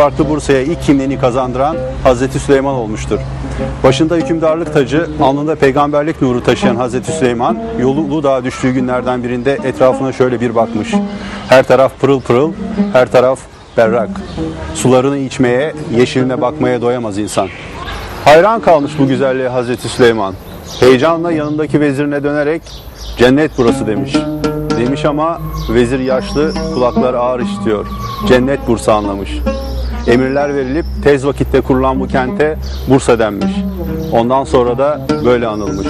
farklı Bursa'ya ilk kimliğini kazandıran Hazreti Süleyman olmuştur. Başında hükümdarlık tacı, alnında peygamberlik nuru taşıyan Hazreti Süleyman, yolu Uludağ'a düştüğü günlerden birinde etrafına şöyle bir bakmış. Her taraf pırıl pırıl, her taraf berrak. Sularını içmeye, yeşiline bakmaya doyamaz insan. Hayran kalmış bu güzelliğe Hazreti Süleyman. Heyecanla yanındaki vezirine dönerek cennet burası demiş. Demiş ama vezir yaşlı, kulaklar ağır işitiyor. Cennet Bursa anlamış. Emirler verilip tez vakitte kurulan bu kente Bursa denmiş. Ondan sonra da böyle anılmış.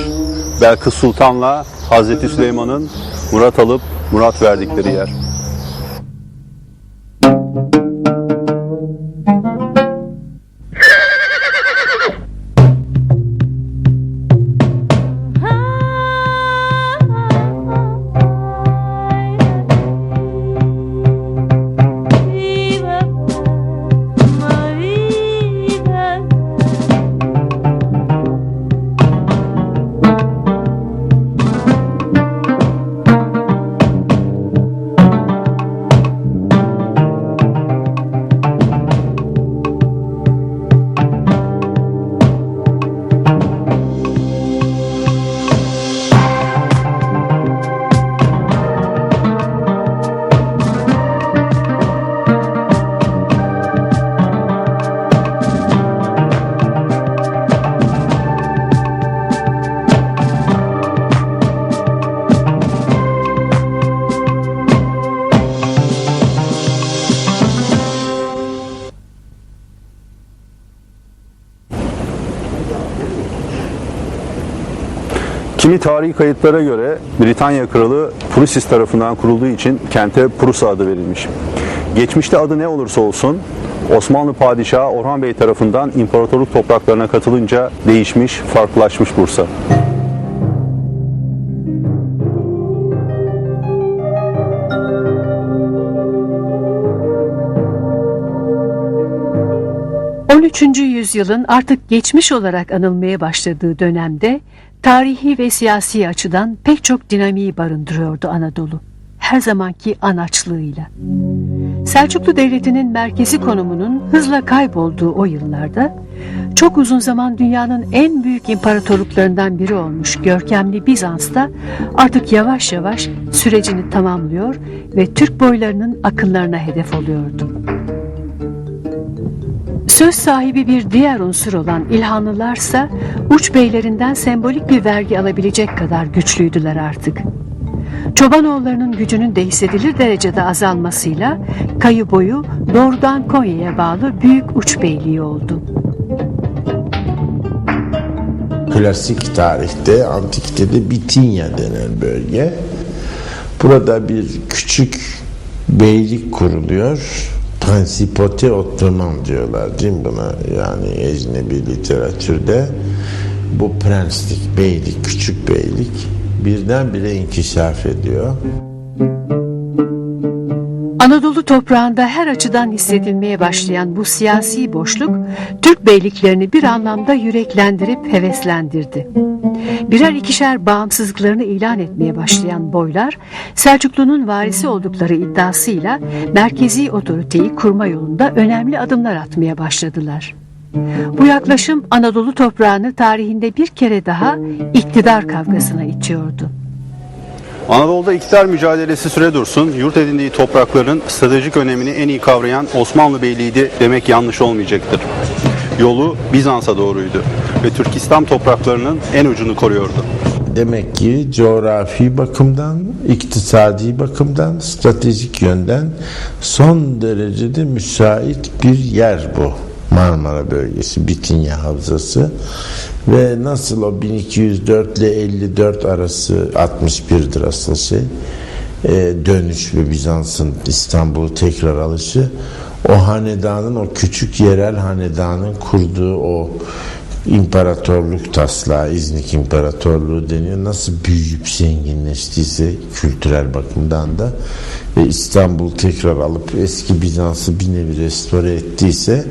Belkıs Sultan'la Hazreti Süleyman'ın Murat alıp Murat verdikleri yer. Tarihi kayıtlara göre Britanya Kralı Prusis tarafından kurulduğu için kente Prusa adı verilmiş. Geçmişte adı ne olursa olsun Osmanlı Padişahı Orhan Bey tarafından imparatorluk topraklarına katılınca değişmiş, farklılaşmış Bursa. 13. yüzyılın artık geçmiş olarak anılmaya başladığı dönemde tarihi ve siyasi açıdan pek çok dinamiği barındırıyordu Anadolu. Her zamanki anaçlığıyla. Selçuklu Devleti'nin merkezi konumunun hızla kaybolduğu o yıllarda çok uzun zaman dünyanın en büyük imparatorluklarından biri olmuş görkemli Bizans'ta artık yavaş yavaş sürecini tamamlıyor ve Türk boylarının akınlarına hedef oluyordu. Söz sahibi bir diğer unsur olan İlhanlılarsa uç beylerinden sembolik bir vergi alabilecek kadar güçlüydüler artık. Çobanoğullarının gücünün de hissedilir derecede azalmasıyla kayı boyu doğrudan Konya'ya bağlı büyük uç beyliği oldu. Klasik tarihte, antikte Bitinya denen bölge. Burada bir küçük beylik kuruluyor. Principauté Ottoman diyorlar değil mi buna? Yani ecnebi literatürde. Bu prenslik, beylik, küçük beylik birdenbire inkişaf ediyor. Anadolu toprağında her açıdan hissedilmeye başlayan bu siyasi boşluk Türk beyliklerini bir anlamda yüreklendirip heveslendirdi. Birer ikişer bağımsızlıklarını ilan etmeye başlayan boylar Selçuklu'nun varisi oldukları iddiasıyla merkezi otoriteyi kurma yolunda önemli adımlar atmaya başladılar. Bu yaklaşım Anadolu toprağını tarihinde bir kere daha iktidar kavgasına itiyordu. Anadolu'da iktidar mücadelesi süre dursun, yurt edindiği toprakların stratejik önemini en iyi kavrayan Osmanlı Beyliği'ydi demek yanlış olmayacaktır. Yolu Bizans'a doğruydu ve Türk İslam topraklarının en ucunu koruyordu. Demek ki coğrafi bakımdan, iktisadi bakımdan, stratejik yönden son derecede müsait bir yer bu. Marmara bölgesi, Bitinya Havzası ve nasıl o 1204 ile 54 arası 61'dir asıl şey e, dönüş ve Bizans'ın İstanbul'u tekrar alışı o hanedanın o küçük yerel hanedanın kurduğu o imparatorluk taslağı, İznik İmparatorluğu deniyor. Nasıl büyüyüp zenginleştiyse kültürel bakımdan da ve İstanbul tekrar alıp eski Bizans'ı bir nevi restore ettiyse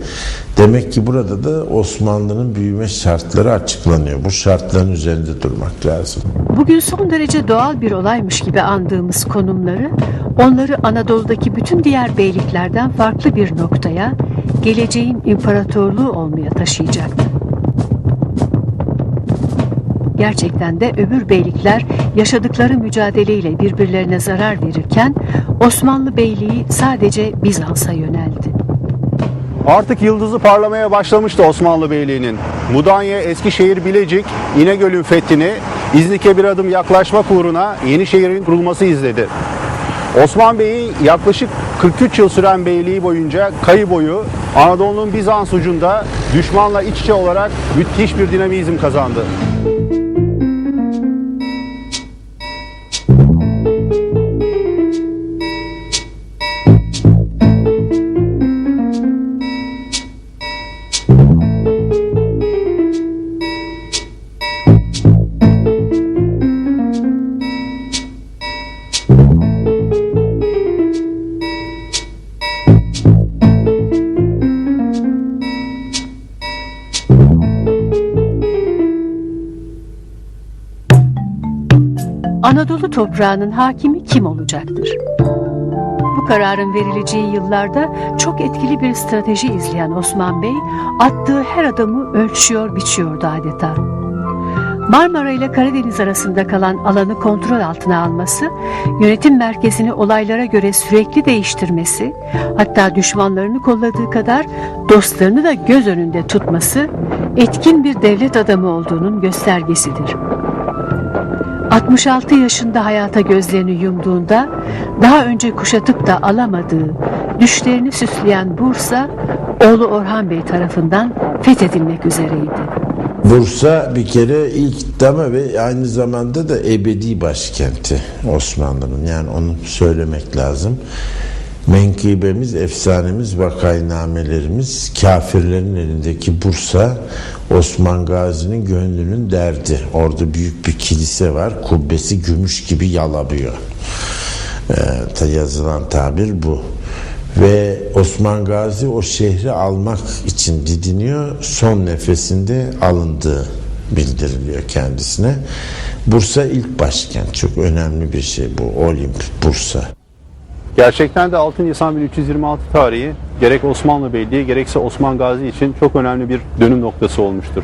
demek ki burada da Osmanlı'nın büyüme şartları açıklanıyor. Bu şartların üzerinde durmak lazım. Bugün son derece doğal bir olaymış gibi andığımız konumları, onları Anadolu'daki bütün diğer beyliklerden farklı bir noktaya, geleceğin imparatorluğu olmaya taşıyacaktı. Gerçekten de öbür beylikler yaşadıkları mücadeleyle birbirlerine zarar verirken Osmanlı Beyliği sadece Bizans'a yöneldi. Artık yıldızı parlamaya başlamıştı Osmanlı Beyliği'nin. Mudanya, Eskişehir, Bilecik, İnegöl'ün fethini, İznik'e bir adım yaklaşmak uğruna Yenişehir'in kurulması izledi. Osman Bey'in yaklaşık 43 yıl süren beyliği boyunca kayı boyu Anadolu'nun Bizans ucunda düşmanla iç içe olarak müthiş bir dinamizm kazandı. Toprağının hakimi kim olacaktır? Bu kararın verileceği yıllarda çok etkili bir strateji izleyen Osman Bey attığı her adımı ölçüyor biçiyordu adeta. Marmara ile Karadeniz arasında kalan alanı kontrol altına alması, yönetim merkezini olaylara göre sürekli değiştirmesi, hatta düşmanlarını kolladığı kadar dostlarını da göz önünde tutması etkin bir devlet adamı olduğunun göstergesidir. 66 yaşında hayata gözlerini yumduğunda daha önce kuşatıp da alamadığı, düşlerini süsleyen Bursa, oğlu Orhan Bey tarafından fethedilmek üzereydi. Bursa bir kere ilk dama ve aynı zamanda da ebedi başkenti Osmanlı'nın. Yani onu söylemek lazım. Menkıbemiz, efsanemiz, vakaynamelerimiz kafirlerin elindeki Bursa Osman Gazi'nin gönlünün derdi. Orada büyük bir kilise var. Kubbesi gümüş gibi yalabıyor. Ee, yazılan tabir bu. Ve Osman Gazi o şehri almak için didiniyor. Son nefesinde alındığı bildiriliyor kendisine. Bursa ilk başkent. Çok önemli bir şey bu. Olimp, Bursa. Gerçekten de 6 Nisan 1326 tarihi gerek Osmanlı Beyliği gerekse Osman Gazi için çok önemli bir dönüm noktası olmuştur.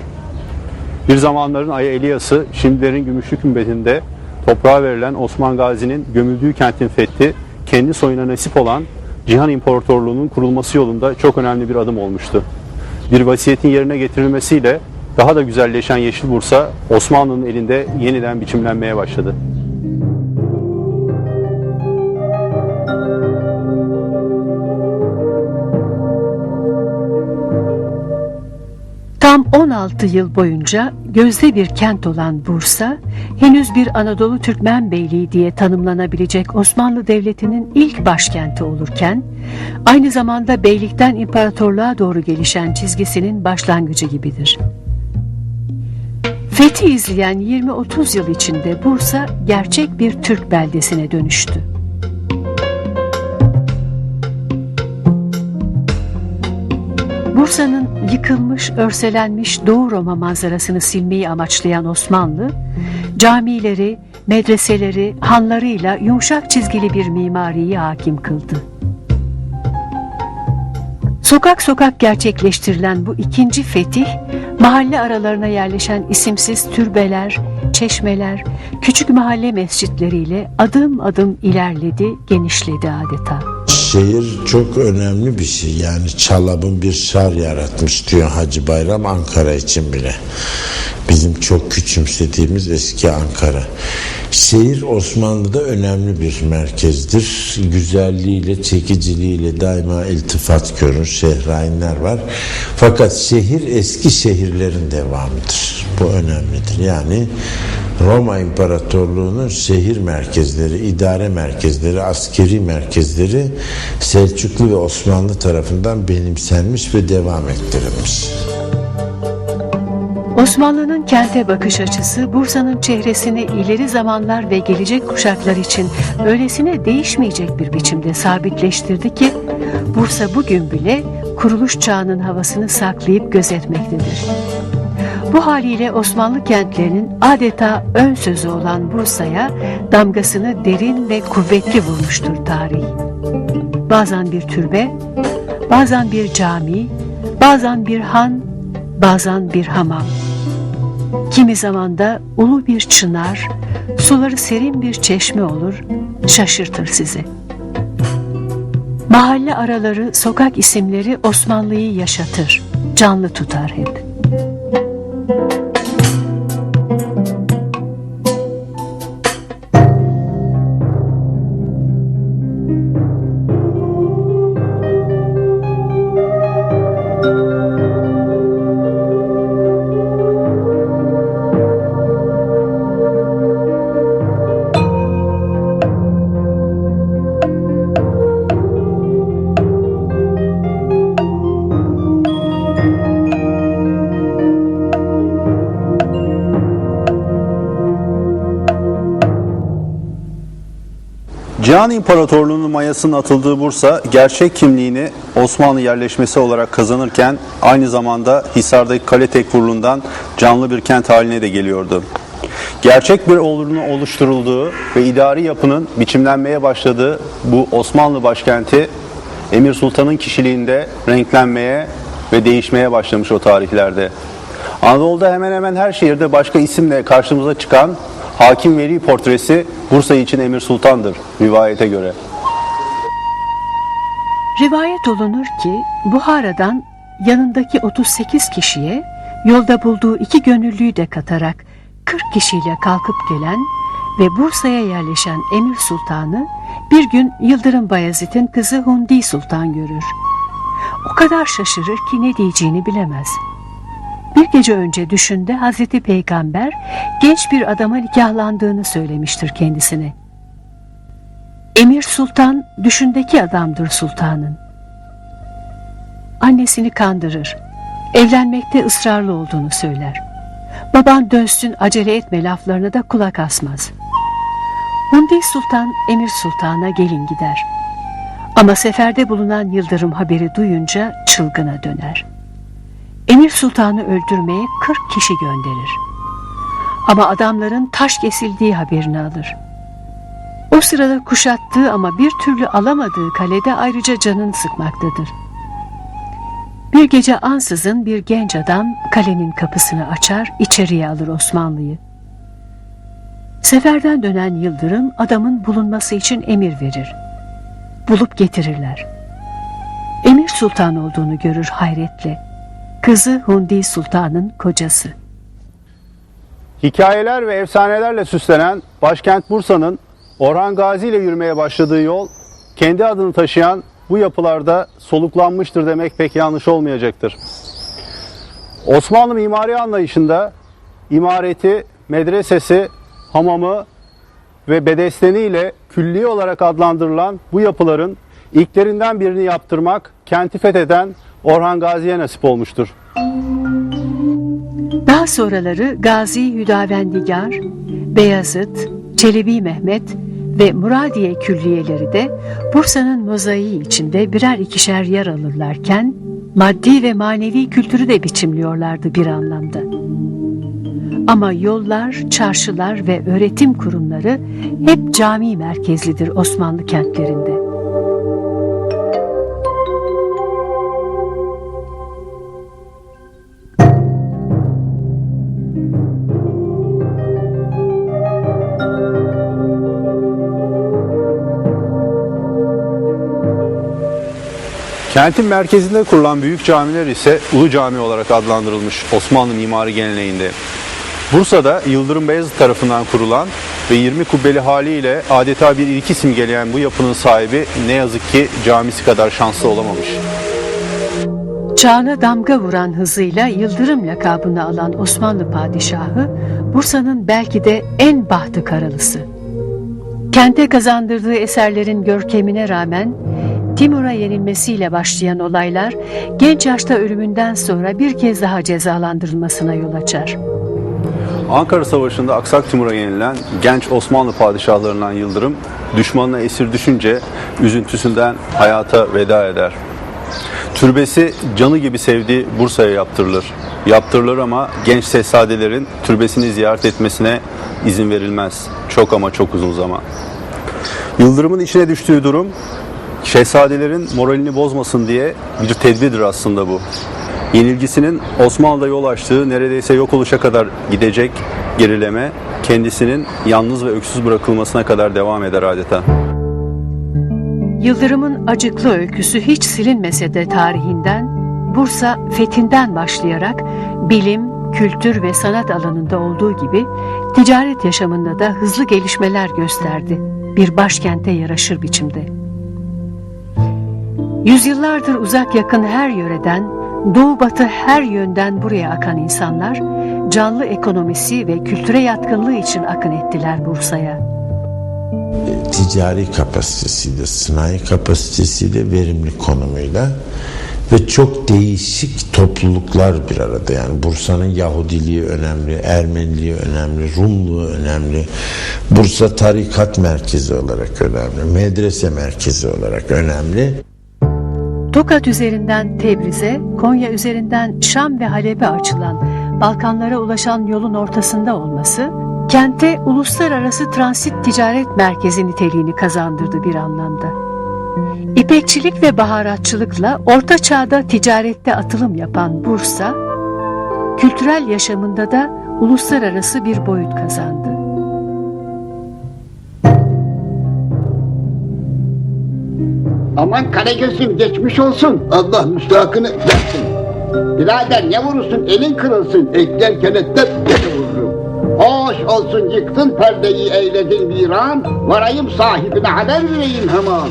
Bir zamanların Aya Elias'ı şimdilerin Gümüşlü Kümbeti'nde toprağa verilen Osman Gazi'nin gömüldüğü kentin fethi kendi soyuna nasip olan Cihan İmparatorluğu'nun kurulması yolunda çok önemli bir adım olmuştu. Bir vasiyetin yerine getirilmesiyle daha da güzelleşen Yeşil Bursa Osmanlı'nın elinde yeniden biçimlenmeye başladı. Tam 16 yıl boyunca gözde bir kent olan Bursa, henüz bir Anadolu Türkmen Beyliği diye tanımlanabilecek Osmanlı Devleti'nin ilk başkenti olurken, aynı zamanda beylikten imparatorluğa doğru gelişen çizgisinin başlangıcı gibidir. Fethi izleyen 20-30 yıl içinde Bursa gerçek bir Türk beldesine dönüştü. Bursa'nın yıkılmış, örselenmiş Doğu Roma manzarasını silmeyi amaçlayan Osmanlı, camileri, medreseleri, hanlarıyla yumuşak çizgili bir mimariyi hakim kıldı. Sokak sokak gerçekleştirilen bu ikinci fetih, mahalle aralarına yerleşen isimsiz türbeler, çeşmeler, küçük mahalle mescitleriyle adım adım ilerledi, genişledi adeta. Şehir çok önemli bir şey. Yani Çalab'ın bir şar yaratmış diyor Hacı Bayram Ankara için bile. Bizim çok küçümsediğimiz eski Ankara. Şehir Osmanlı'da önemli bir merkezdir. Güzelliğiyle, çekiciliğiyle daima iltifat görür. Şehrainler var. Fakat şehir eski şehirlerin devamıdır. Bu önemlidir. Yani Roma İmparatorluğu'nun şehir merkezleri, idare merkezleri, askeri merkezleri Selçuklu ve Osmanlı tarafından benimsenmiş ve devam ettirilmiş. Osmanlı'nın kente bakış açısı Bursa'nın çehresini ileri zamanlar ve gelecek kuşaklar için öylesine değişmeyecek bir biçimde sabitleştirdi ki Bursa bugün bile kuruluş çağının havasını saklayıp gözetmektedir. Bu haliyle Osmanlı kentlerinin adeta ön sözü olan Bursa'ya damgasını derin ve kuvvetli vurmuştur tarih. Bazen bir türbe, bazen bir cami, bazen bir han, bazen bir hamam. Kimi zaman da ulu bir çınar, suları serin bir çeşme olur, şaşırtır sizi. Mahalle araları, sokak isimleri Osmanlı'yı yaşatır, canlı tutar hep. Cihan İmparatorluğu'nun mayasının atıldığı Bursa gerçek kimliğini Osmanlı yerleşmesi olarak kazanırken aynı zamanda Hisar'daki kale tekfurluğundan canlı bir kent haline de geliyordu. Gerçek bir olurunun oluşturulduğu ve idari yapının biçimlenmeye başladığı bu Osmanlı başkenti Emir Sultan'ın kişiliğinde renklenmeye ve değişmeye başlamış o tarihlerde. Anadolu'da hemen hemen her şehirde başka isimle karşımıza çıkan Hakim Veli portresi Bursa için Emir Sultan'dır rivayete göre. Rivayet olunur ki Buhara'dan yanındaki 38 kişiye yolda bulduğu iki gönüllüyü de katarak 40 kişiyle kalkıp gelen ve Bursa'ya yerleşen Emir Sultan'ı bir gün Yıldırım Bayezid'in kızı Hundi Sultan görür. O kadar şaşırır ki ne diyeceğini bilemez. Bir gece önce düşünde Hazreti Peygamber genç bir adama nikahlandığını söylemiştir kendisine. Emir Sultan düşündeki adamdır sultanın. Annesini kandırır. Evlenmekte ısrarlı olduğunu söyler. Baban dönsün acele etme laflarına da kulak asmaz. Hundi Sultan Emir Sultan'a gelin gider. Ama seferde bulunan Yıldırım haberi duyunca çılgına döner. Emir Sultan'ı öldürmeye 40 kişi gönderir. Ama adamların taş kesildiği haberini alır. O sırada kuşattığı ama bir türlü alamadığı kalede ayrıca canını sıkmaktadır. Bir gece ansızın bir genç adam kalenin kapısını açar, içeriye alır Osmanlı'yı. Seferden dönen Yıldırım adamın bulunması için emir verir. Bulup getirirler. Emir Sultan olduğunu görür hayretle. Kızı Hundi Sultan'ın kocası. Hikayeler ve efsanelerle süslenen başkent Bursa'nın Orhan Gazi ile yürümeye başladığı yol kendi adını taşıyan bu yapılarda soluklanmıştır demek pek yanlış olmayacaktır. Osmanlı mimari anlayışında imareti, medresesi, hamamı ve bedesteni ile külli olarak adlandırılan bu yapıların ilklerinden birini yaptırmak kenti fetheden Orhan Gazi'ye nasip olmuştur. Daha sonraları Gazi Hüdavendigar, Beyazıt, Çelebi Mehmet ve Muradiye külliyeleri de Bursa'nın mozaiği içinde birer ikişer yer alırlarken maddi ve manevi kültürü de biçimliyorlardı bir anlamda. Ama yollar, çarşılar ve öğretim kurumları hep cami merkezlidir Osmanlı kentlerinde. Kentin merkezinde kurulan büyük camiler ise Ulu Cami olarak adlandırılmış Osmanlı mimari geleneğinde. Bursa'da Yıldırım Beyazıt tarafından kurulan ve 20 kubbeli haliyle adeta bir ilki simgeleyen bu yapının sahibi ne yazık ki camisi kadar şanslı olamamış. Çağına damga vuran hızıyla Yıldırım lakabını alan Osmanlı padişahı Bursa'nın belki de en bahtı karalısı. Kente kazandırdığı eserlerin görkemine rağmen Timur'a yenilmesiyle başlayan olaylar genç yaşta ölümünden sonra bir kez daha cezalandırılmasına yol açar. Ankara Savaşı'nda Aksak Timur'a yenilen genç Osmanlı padişahlarından Yıldırım, düşmanına esir düşünce üzüntüsünden hayata veda eder. Türbesi canı gibi sevdiği Bursa'ya yaptırılır. Yaptırılır ama genç sessadelerin türbesini ziyaret etmesine izin verilmez. Çok ama çok uzun zaman. Yıldırım'ın içine düştüğü durum Şehzadelerin moralini bozmasın diye bir tedbirdir aslında bu. Yenilgisinin Osmanlı'da yol açtığı neredeyse yok oluşa kadar gidecek gerileme kendisinin yalnız ve öksüz bırakılmasına kadar devam eder adeta. Yıldırım'ın acıklı öyküsü hiç silinmese de tarihinden, Bursa fethinden başlayarak bilim, kültür ve sanat alanında olduğu gibi ticaret yaşamında da hızlı gelişmeler gösterdi. Bir başkente yaraşır biçimde. Yüzyıllardır uzak yakın her yöreden, doğu batı her yönden buraya akan insanlar, canlı ekonomisi ve kültüre yatkınlığı için akın ettiler Bursa'ya. ticari kapasitesiyle, sanayi kapasitesiyle, verimli konumuyla ve çok değişik topluluklar bir arada. Yani Bursa'nın Yahudiliği önemli, Ermeniliği önemli, Rumluğu önemli. Bursa tarikat merkezi olarak önemli, medrese merkezi olarak önemli. Tokat üzerinden Tebriz'e, Konya üzerinden Şam ve Halep'e açılan, Balkanlara ulaşan yolun ortasında olması, kente uluslararası transit ticaret merkezi niteliğini kazandırdı bir anlamda. İpekçilik ve baharatçılıkla orta çağda ticarette atılım yapan Bursa, kültürel yaşamında da uluslararası bir boyut kazandı. Aman Karagöz'üm geçmiş olsun. Allah müstahakını versin. Birader ne vurursun elin kırılsın. Ekler kenetler gene vururum. Hoş olsun yıktın perdeyi eyledin viran. Varayım sahibine haber vereyim hemen.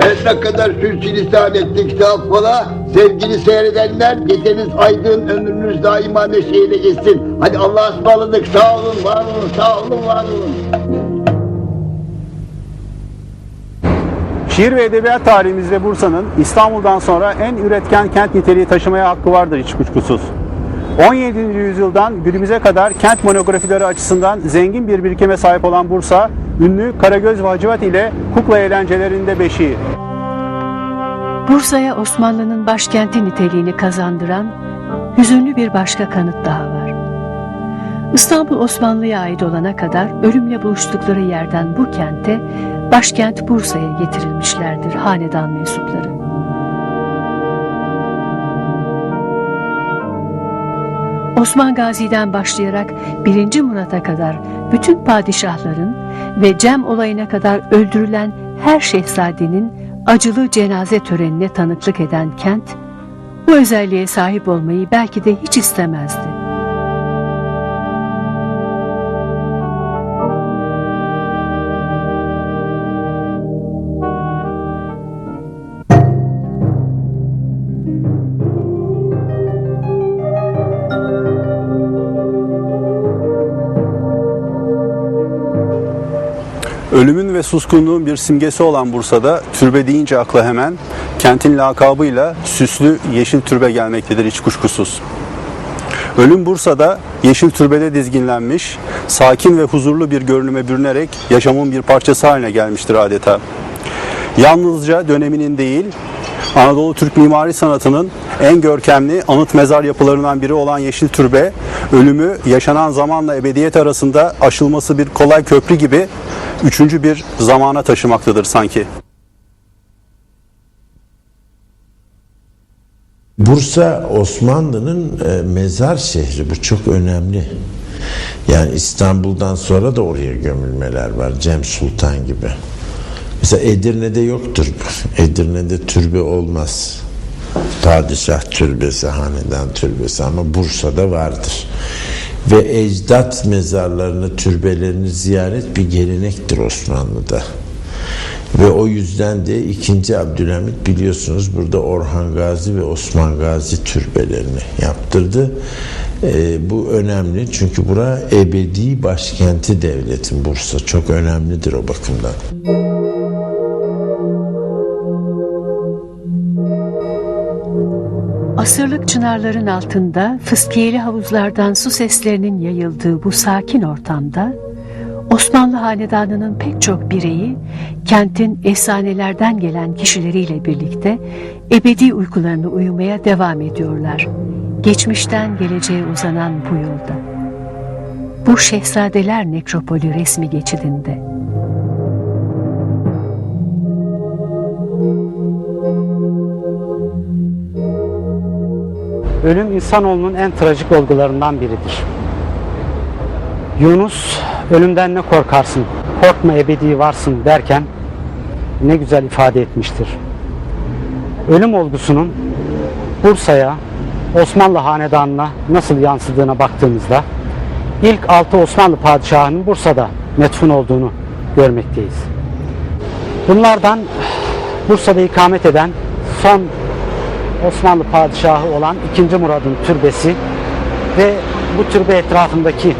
Her ne kadar sürçülisan ettik affola, sevgili seyredenler geceniz aydın, ömrünüz daima neşeyle geçsin. Hadi Allah'a ısmarladık, sağ olun, var olun, sağ olun, var olun. Şiir ve edebiyat tarihimizde Bursa'nın İstanbul'dan sonra en üretken kent niteliği taşımaya hakkı vardır hiç kuşkusuz. 17. yüzyıldan günümüze kadar kent monografileri açısından zengin bir birikime sahip olan Bursa, ünlü Karagöz ve Hacivat ile kukla eğlencelerinde beşiği. Bursa'ya Osmanlı'nın başkenti niteliğini kazandıran hüzünlü bir başka kanıt daha var. İstanbul Osmanlı'ya ait olana kadar ölümle buluştukları yerden bu kente başkent Bursa'ya getirilmişlerdir hanedan mensupları. Osman Gazi'den başlayarak 1. Murat'a kadar bütün padişahların ve Cem olayına kadar öldürülen her şehzadenin acılı cenaze törenine tanıklık eden kent, bu özelliğe sahip olmayı belki de hiç istemezdi. Ve suskunluğun bir simgesi olan Bursa'da türbe deyince akla hemen kentin lakabıyla süslü yeşil türbe gelmektedir hiç kuşkusuz. Ölüm Bursa'da yeşil türbede dizginlenmiş, sakin ve huzurlu bir görünüme bürünerek yaşamın bir parçası haline gelmiştir adeta. Yalnızca döneminin değil, Anadolu Türk mimari sanatının en görkemli anıt mezar yapılarından biri olan Yeşil Türbe, ölümü yaşanan zamanla ebediyet arasında aşılması bir kolay köprü gibi üçüncü bir zamana taşımaktadır sanki. Bursa Osmanlı'nın e, mezar şehri. Bu çok önemli. Yani İstanbul'dan sonra da oraya gömülmeler var. Cem Sultan gibi. Mesela Edirne'de yoktur. Edirne'de türbe olmaz. Padişah türbesi, hanedan türbesi ama Bursa'da vardır. Ve ecdat mezarlarını, türbelerini ziyaret bir gelenektir Osmanlı'da. Ve o yüzden de 2. Abdülhamit biliyorsunuz burada Orhan Gazi ve Osman Gazi türbelerini yaptırdı. Ee, bu önemli çünkü bura ebedi başkenti devletin Bursa. Çok önemlidir o bakımdan. Asırlık çınarların altında fıskiyeli havuzlardan su seslerinin yayıldığı bu sakin ortamda Osmanlı hanedanının pek çok bireyi kentin efsanelerden gelen kişileriyle birlikte ebedi uykularını uyumaya devam ediyorlar. Geçmişten geleceğe uzanan bu yolda. Bu şehzadeler nekropolü resmi geçidinde. Ölüm insanoğlunun en trajik olgularından biridir. Yunus ölümden ne korkarsın, korkma ebedi varsın derken ne güzel ifade etmiştir. Ölüm olgusunun Bursa'ya, Osmanlı hanedanına nasıl yansıdığına baktığımızda ilk altı Osmanlı padişahının Bursa'da metfun olduğunu görmekteyiz. Bunlardan Bursa'da ikamet eden son Osmanlı padişahı olan 2. Murad'ın türbesi ve bu türbe etrafındaki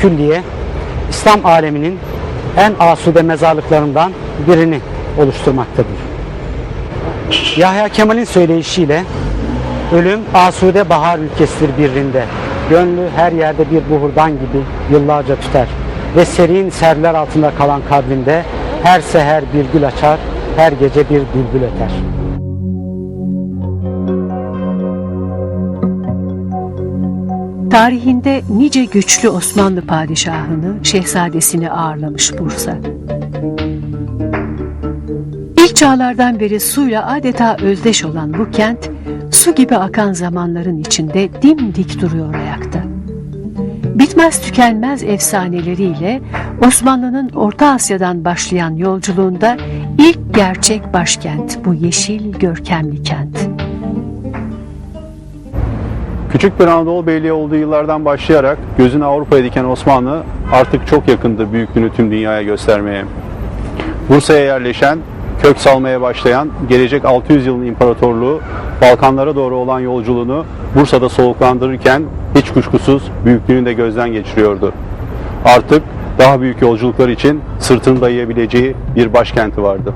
külliye İslam aleminin en asude mezarlıklarından birini oluşturmaktadır. Yahya Kemal'in söyleyişiyle ölüm asude bahar ülkesidir birinde. Gönlü her yerde bir buhurdan gibi yıllarca tüter. Ve serin serler altında kalan kabrinde her seher bir gül açar, her gece bir bülbül öter. Tarihinde nice güçlü Osmanlı padişahını, şehzadesini ağırlamış Bursa. İlk çağlardan beri suyla adeta özdeş olan bu kent, su gibi akan zamanların içinde dimdik duruyor ayakta. Bitmez tükenmez efsaneleriyle Osmanlı'nın Orta Asya'dan başlayan yolculuğunda ilk gerçek başkent bu yeşil görkemli kent. Küçük bir Anadolu Beyliği olduğu yıllardan başlayarak gözünü Avrupa'ya diken Osmanlı artık çok yakındı büyüklüğünü tüm dünyaya göstermeye. Bursa'ya yerleşen, kök salmaya başlayan gelecek 600 yılın imparatorluğu Balkanlara doğru olan yolculuğunu Bursa'da soluklandırırken hiç kuşkusuz büyüklüğünü de gözden geçiriyordu. Artık daha büyük yolculuklar için sırtını dayayabileceği bir başkenti vardı.